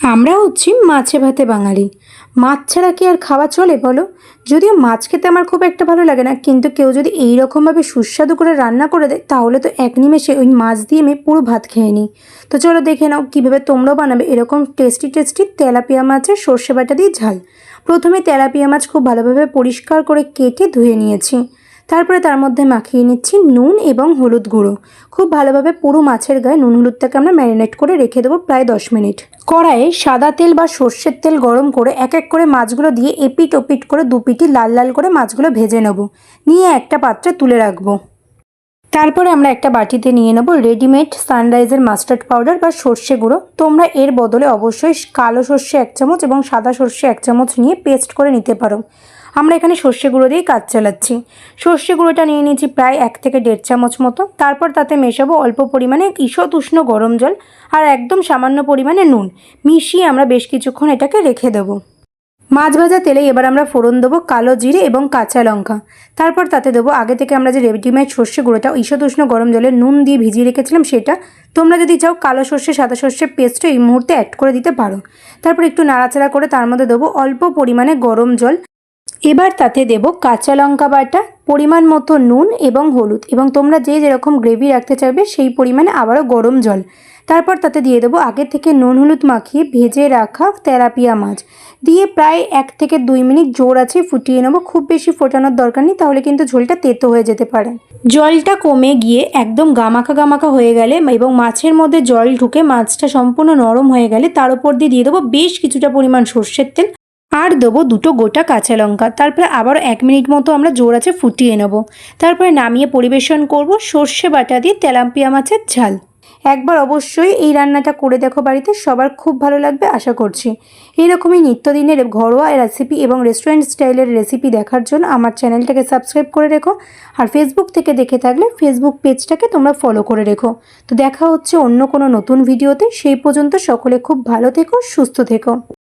আমরা হচ্ছি মাছে ভাতে বাঙালি। মাছ ছাড়া কি আর খাওয়া চলে, বলো? যদিও মাছ খেতে আমার খুব একটা ভালো লাগে না, কিন্তু কেউ যদি এই রকমভাবে সুস্বাদু করে রান্না করে দেয়, তাহলে তো এক নিমেষে ওই মাছ দিয়ে আমি পুরো ভাত খেয়ে নিই। তো চলো দেখে নাও কীভাবে তোমরাও বানাবে এরকম টেস্টি টেস্টি তেলাপিয়া মাছের সর্ষে বাটা দিয়ে ঝাল। প্রথমে তেলাপিয়া মাছ খুব ভালোভাবে পরিষ্কার করে কেটে ধুয়ে নিয়েছি। তারপরে তার মধ্যে মাখিয়ে নিচ্ছি নুন এবং হলুদ গুঁড়ো। খুব ভালোভাবে পুরো মাছের গায়ে নুন হলুদটাকে আমরা ম্যারিনেট করে রেখে দেবো প্রায় দশ মিনিট। কড়াইয়ে সাদা তেল বা সর্ষের তেল গরম করে এক এক করে মাছগুলো দিয়ে এপিট ওপিট করে দুপিটি লাল লাল করে মাছগুলো ভেজে নেব। নিয়ে একটা পাত্রে তুলে রাখব। তারপরে আমরা একটা বাটিতে নিয়ে নেব রেডিমেড সানরাইজের মাস্টার্ড পাউডার বা সর্ষে গুঁড়ো। তোমরা এর বদলে অবশ্যই কালো সর্ষে এক চামচ এবং সাদা সর্ষে এক চামচ নিয়ে পেস্ট করে নিতে পারো। আমরা এখানে সর্ষে গুঁড়ো দিয়ে কাজ চালাচ্ছি। সর্ষে গুঁড়োটা নিয়ে নিয়েছি প্রায় এক থেকে দেড় চামচ মতো। তারপর তাতে মেশাবো অল্প পরিমাণে ঈষৎ উষ্ণ গরম জল আর একদম সামান্য পরিমাণে নুন। মিশিয়ে আমরা বেশ কিছুক্ষণ এটাকে রেখে দেবো। মাছ ভাজা তেলে এবার আমরা ফোড়ন দেবো কালো জিরে এবং কাঁচা লঙ্কা। তারপর তাতে দেবো আগে থেকে আমরা যে রেডিমেড সর্ষে গুঁড়োটা ঈষৎ উষ্ণ গরম জলে নুন দিয়ে ভিজিয়ে রেখেছিলাম সেটা তোমরা যদি চাও কালো সর্ষে, সাদা সর্ষের পেস্টও এই মুহূর্তে অ্যাড করে দিতে পারো। তারপর একটু নাড়াচাড়া করে তার মধ্যে দেবো অল্প পরিমাণে গরম জল এবার তাতে দেব কাঁচা লঙ্কা বাটা, পরিমাণ মতো নুন এবং হলুদ এবং তোমরা যে যেরকম গ্রেভি রাখতে চাইবে সেই পরিমাণে আবারও গরম জল। তারপর তাতে দিয়ে দেবো আগে থেকে নুন হলুদ মাখিয়ে ভেজে রাখা তেলাপিয়া মাছ। দিয়ে প্রায় এক থেকে দুই মিনিট জোর আছে ফুটিয়ে নেব, খুব বেশি ফোটানোর দরকার নেই, তাহলে কিন্তু ঝোলটা তেতো হয়ে যেতে পারে। জলটা কমে গিয়ে একদম গামাখা গামাখা হয়ে গেলে এবং মাছের মধ্যে জল ঢুকে মাছটা সম্পূর্ণ নরম হয়ে গেলে তার উপর দিয়ে দিয়ে দেবো বেশ কিছুটা পরিমাণ সর্ষের তেল। আর দেবো দুটো গোটা কাঁচা লঙ্কা। তারপরে আবার এক মিনিট মতো আমরা জোর আছে ফুটিয়ে নেব। তারপরে নামিয়ে পরিবেশন করব সর্ষে বাটা দিয়ে তেলাপিয়া মাছের ঝাল। একবার অবশ্যই এই রান্নাটা করে দেখো বাড়িতে, সবার খুব ভালো লাগবে আশা করছি। এইরকমই নিত্যদিনের ঘরোয়া রেসিপি এবং রেস্টুরেন্ট স্টাইলের রেসিপি দেখার জন্য আমার চ্যানেলটাকে সাবস্ক্রাইব করে রেখো। আর ফেসবুক থেকে দেখে থাকলে ফেসবুক পেজটাকে তোমরা ফলো করে রেখো। তো দেখা হচ্ছে অন্য কোনো নতুন ভিডিওতে সেই পর্যন্ত সকলে খুব ভালো থেকো, সুস্থ থেকো।